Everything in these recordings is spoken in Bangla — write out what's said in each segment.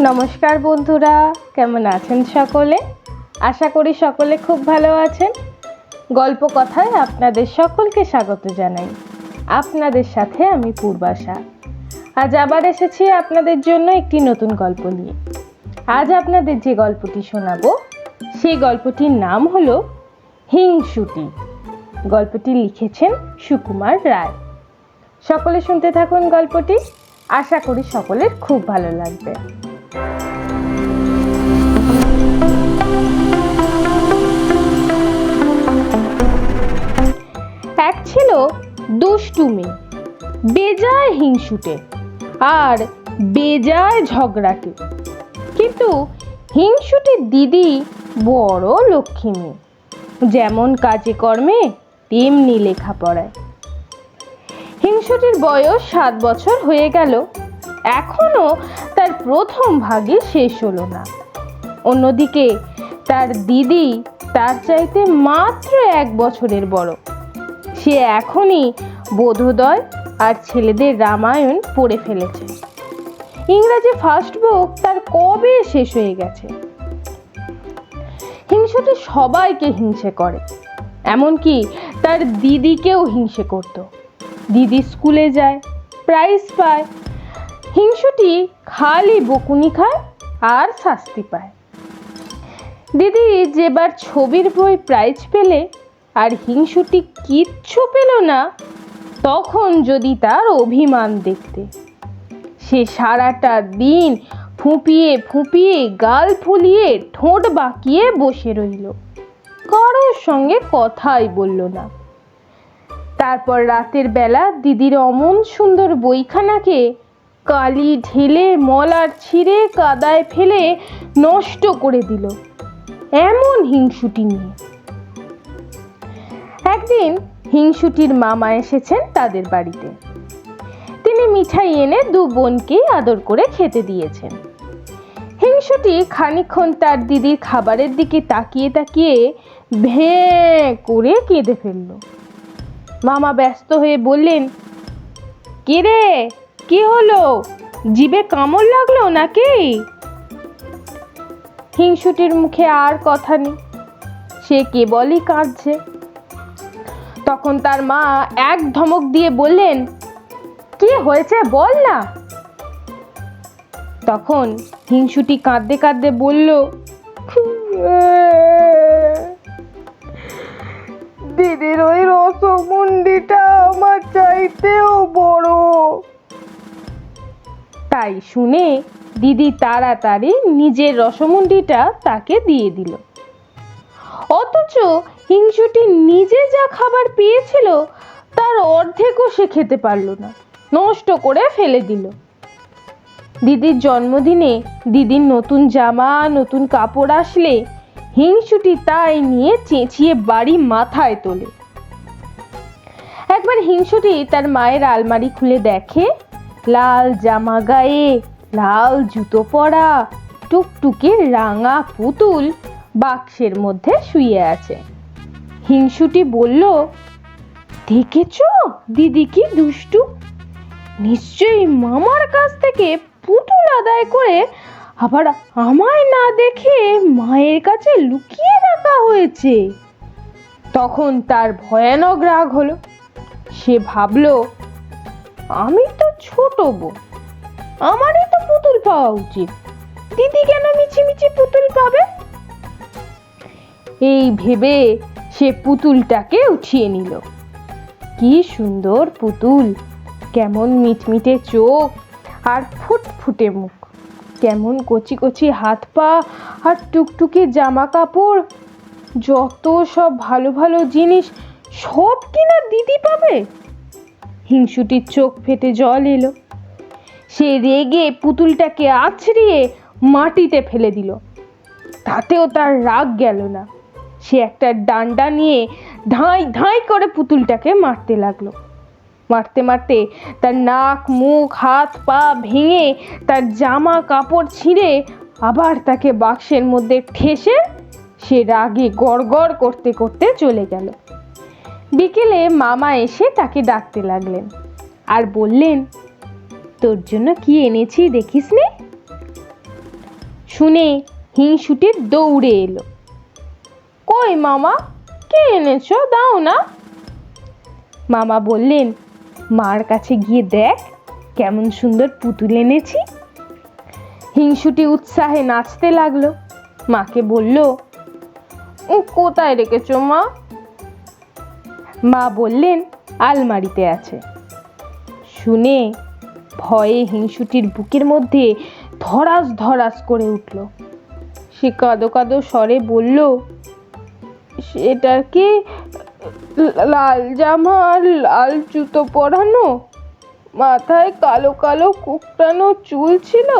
নমস্কার বন্ধুরা, কেমন আছেন সকলে? আশা করি সকলে খুব ভালো আছেন। গল্প কথায় আপনাদের সকলকে স্বাগত জানাই। আপনাদের সাথে আমি পূর্বাশা। আজ আবার এসেছি আপনাদের জন্য একটি নতুন গল্প নিয়ে। আজ আপনাদের যে গল্পটি শোনাবো, সেই গল্পটির নাম হলো হিংসুটি। গল্পটি লিখেছেন সুকুমার রায়। সকলে শুনতে থাকুন গল্পটি। আশা করি সকলের খুব ভালো লাগবে। এক ছিল দুষ্টু মেয়ে, বেজায় হিংসুটে আর বেজায় ঝগড়াটে। কিন্তু হিংসুটির দিদি বড় লক্ষ্মী মেয়ে, যেমন কাজে কর্মে তেমনি লেখাপড়ায়। হিংসুটির বয়স সাত বছর হয়ে গেল, এখনও তার প্রথম ভাগে শেষ হলো না। অন্যদিকে তার দিদি তার চাইতে মাত্র এক বছরের বড়। সে এখনই বোধোদয় আর ছেলেদের রামায়ণ পড়ে ফেলেছে। ইংরাজি ফার্স্ট বুক তার কবে শেষ হয়ে গেছে? হিংসুটি সবাইকে হিংসে করে, এমনকি তার দিদিকেও হিংসে করত। দিদি স্কুলে যায় প্রাইজ পায় হিংসুটি খালি বকুনি খায় আর শাস্তি পায়। দিদি যেবার ছবির বই প্রাইজ পেলে আর হিংসুটি কিচ্ছু পেল না, তখন যদি তার অভিমান দেখতে। সে সারাটা দিন ফুঁপিয়ে ফুঁপিয়ে গাল ফুলিয়ে ঠোঁট বাঁকিয়ে বসে রইল। কারোর সঙ্গে কথাই বলল না। তারপর রাতের বেলা দিদির অমন সুন্দর বইখানাকে কালি ঢেলে মলার ছিঁড়ে কাদায় ফেলে নষ্ট করে দিল। এমন হিংসুটি নিয়ে। একদিন হিংসুটির মামা এসেছেন তাদের বাড়িতে। তিনি মিঠাই এনে দু বোনকে আদর করে খেতে দিয়েছেন। হিংসুটি খানিকক্ষণ তার দিদির খাবারের দিকে তাকিয়ে তাকিয়ে ভ্যাঁ করে কেঁদে ফেলল। মামা ব্যস্ত হয়ে বললেন, কে রে? কি হলো? জিভে কামড় লাগল নাকি? হিংসুটির মুখে আর কথা নেই। সে কেবলই কাঁদছে। তখন তার মা এক ধমক দিয়ে বললেন, কি হয়েছে বল না? তখন হিংসুটি কাঁদতে কাঁদতে বলল, দিদির ওই রসমুন্ডিটা আমার চাইতেও বড়। তাই শুনে দিদি তাড়াতাড়ি নিজের রসমুন্ডিটা তাকে দিয়ে দিল। অথচ হিংসুটি নিজে যা খাবার পেয়েছিল, তার অর্ধেকও সে খেতে পারল না, নষ্ট করে ফেলে দিল। দিদির জন্মদিনে দিদির নতুন জামা, নতুন কাপড় আসলে হিংসুটি তাই নিয়ে চেঁচিয়ে বাড়ি মাথায় তোলে। একবার হিংসুটি তার মায়ের আলমারি খুলে দেখে লাল জামা গায়ে, লাল জুতো পরা, টুকটুকে রাঙা পুতুল বাক্সের মধ্যে শুয়ে আছে। হিংসুটি বলল, দেখেছ, দিদি কি দুষ্টু? নিশ্চয়ই মামার কাছ থেকে পুতুল আদায় করে আবার আমায় না দেখে মায়ের কাছে লুকিয়ে রাখা হয়েছে। তখন তার ভয়ানক রাগ হলো। সে ভাবলো, আমি তো আমারই তো পুতুল পাওয়া উচিত। দিদি কেন মিছিমিছি পুতুল পাবে? এই ভেবে সে পুতুলটাকে উঠিয়ে নিল। কি সুন্দর পুতুল! কেমন মিটমিটে চোখ আর ফুটফুটে মুখ। কেমন কচি কচি হাত পা আর টুকটুকে জামা কাপড়। যত সব ভালো ভালো জিনিস, সব কিনা দিদি পাবে? হিংসুটির চোখ ফেটে জল এলো। সে রেগে পুতুলটাকে আছড়িয়ে মাটিতে ফেলে দিল। তাতেও তার রাগ গেল না। সে একটা ডান্ডা নিয়ে ধাঁই ধাঁই করে পুতুলটাকে মারতে লাগল। মারতে মারতে তার নাক, মুখ, হাত, পা ভেঙে তার জামা, কাপড় ছিঁড়ে আবার তাকে বাক্সের মধ্যে ঠেসে সে রাগে গড়গড় করতে করতে চলে গেল। বিকেলে মামা এসে তাকে ডাকতে লাগলেন আর বললেন তোর জন্য কি এনেছি দেখিস নে? শুনে হিংসুটে দৌড়ে এলো। কই মামা কে এনেছ? দাও না। মামা বললেন মার কাছে গিয়ে দেখ কেমন সুন্দর পুতুল এনেছি। হিংসুটি উৎসাহে নাচতে লাগল। মাকে বলল "ও, কোথায় রেখেছো মা? মা বললেন আলমারিতে আছে। শুনে ভয়ে হিংসুটির বুকের মধ্যে ধরাস ধরাস করে উঠল। সে কাঁদো কাঁদো স্বরে বলল সেটা কি লাল জামা আর লাল জুতো পরানো? মাথায় কালো কালো কুকটানো চুল ছিল?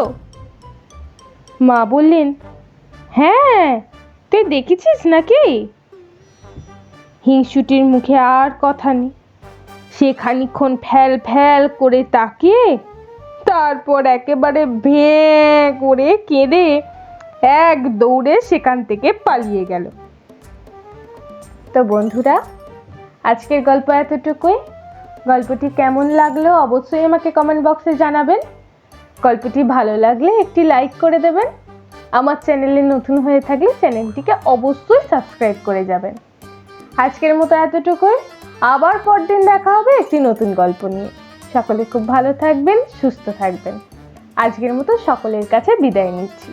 মা বললেন হ্যাঁ তুই দেখেছিস নাকি? হিংসুটির মুখে আর কথা নেই। সে খানিক্ষণ ফ্যাল ফ্যাল করে তাকিয়ে তারপর একেবারে ভেঁ করে কেঁদে এক দৌড়ে সেখান থেকে পালিয়ে গেল। তো বন্ধুরা, আজকের গল্প এতটুকুই। গল্পটি কেমন লাগল অবশ্যই আমাকে কমেন্ট বক্সে জানাবেন। গল্পটি ভালো লাগলে একটি লাইক করে দেবেন। আমার চ্যানেলে নতুন হয়ে থাকলে চ্যানেলটিকে অবশ্যই সাবস্ক্রাইব করে যাবেন। আজকের মতো এতটুকুই। আবার পরদিন দেখা হবে একটি নতুন গল্প নিয়ে। সকলে খুব ভালো থাকবেন, সুস্থ থাকবেন। আজকের মতো সকলের কাছে বিদায় নিচ্ছি।